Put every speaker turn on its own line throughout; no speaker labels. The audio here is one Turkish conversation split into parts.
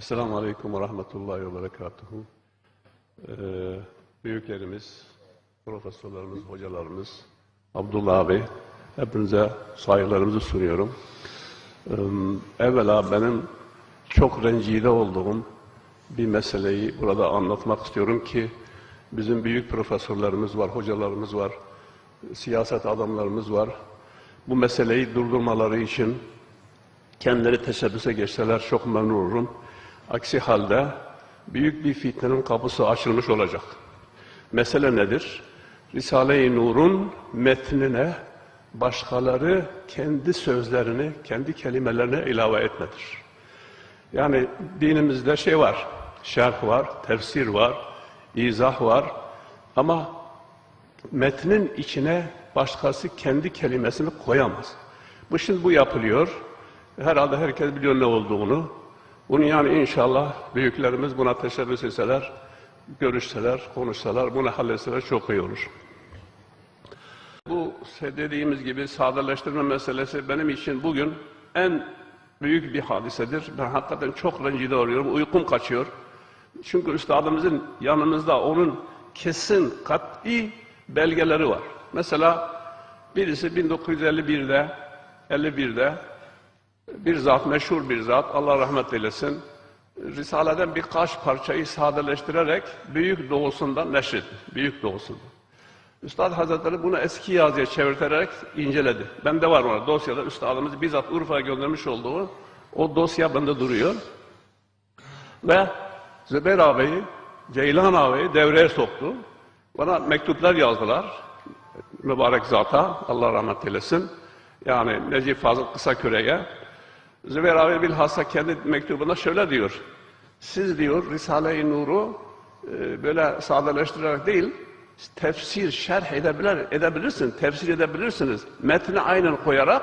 Esselamu Aleyküm ve Rahmetullahi ve Berekatuhu. Ee, büyüklerimiz, profesörlerimiz, hocalarımız, Abdullah abi, hepinize saygılarımızı sunuyorum. Ee, evvela benim çok rencide olduğum bir meseleyi burada anlatmak istiyorum ki bizim büyük profesörlerimiz var, hocalarımız var, siyaset adamlarımız var. Bu meseleyi durdurmaları için kendileri teşebbüse geçseler çok memnun olurum. Aksi halde büyük bir fitnenin kapısı açılmış olacak. Mesele nedir? Risale-i Nur'un metnine başkaları kendi sözlerini, kendi kelimelerini ilave etmedir. Yani dinimizde şey var, şerh var, tefsir var, izah var ama metnin içine başkası kendi kelimesini koyamaz. Bu şimdi bu yapılıyor. Herhalde herkes biliyor ne olduğunu. Bunu yani inşallah büyüklerimiz buna teşebbüs etseler, görüşseler, konuşsalar, bunu halletseler çok iyi olur. Bu dediğimiz gibi sadeleştirme meselesi benim için bugün en büyük bir hadisedir. Ben hakikaten çok rencide oluyorum, uykum kaçıyor. Çünkü üstadımızın yanımızda onun kesin, kat'i belgeleri var. Mesela birisi 1951'de, 51'de bir zat, meşhur bir zat, Allah rahmet eylesin, Risale'den birkaç parçayı sadeleştirerek Büyük Doğusu'ndan neşretti. Büyük Doğusu'nda. Üstad Hazretleri bunu eski yazıya çevirterek inceledi. Bende var orada dosyada üstadımız bizzat Urfa'ya göndermiş olduğu o dosya bende duruyor. Ve Zübeyir ağabeyi, Ceylan ağabeyi devreye soktu. Bana mektuplar yazdılar. Mübarek zata, Allah rahmet eylesin. Yani Necip Fazıl Kısaküre'ye. Zübeyir abi bilhassa kendi mektubunda şöyle diyor. Siz diyor Risale-i Nur'u e, böyle sadeleştirerek değil, tefsir, şerh edebilir, edebilirsin, tefsir edebilirsiniz. Metni aynen koyarak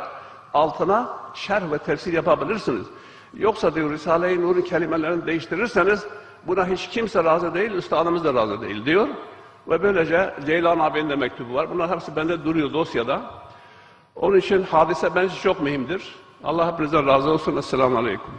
altına şerh ve tefsir yapabilirsiniz. Yoksa diyor Risale-i Nur'un kelimelerini değiştirirseniz buna hiç kimse razı değil, üstadımız da razı değil diyor. Ve böylece Ceylan abinin de mektubu var. Bunlar hepsi bende duruyor dosyada. Onun için hadise bence çok mühimdir. Allah hepinizden razı olsun. Esselamu Aleyküm.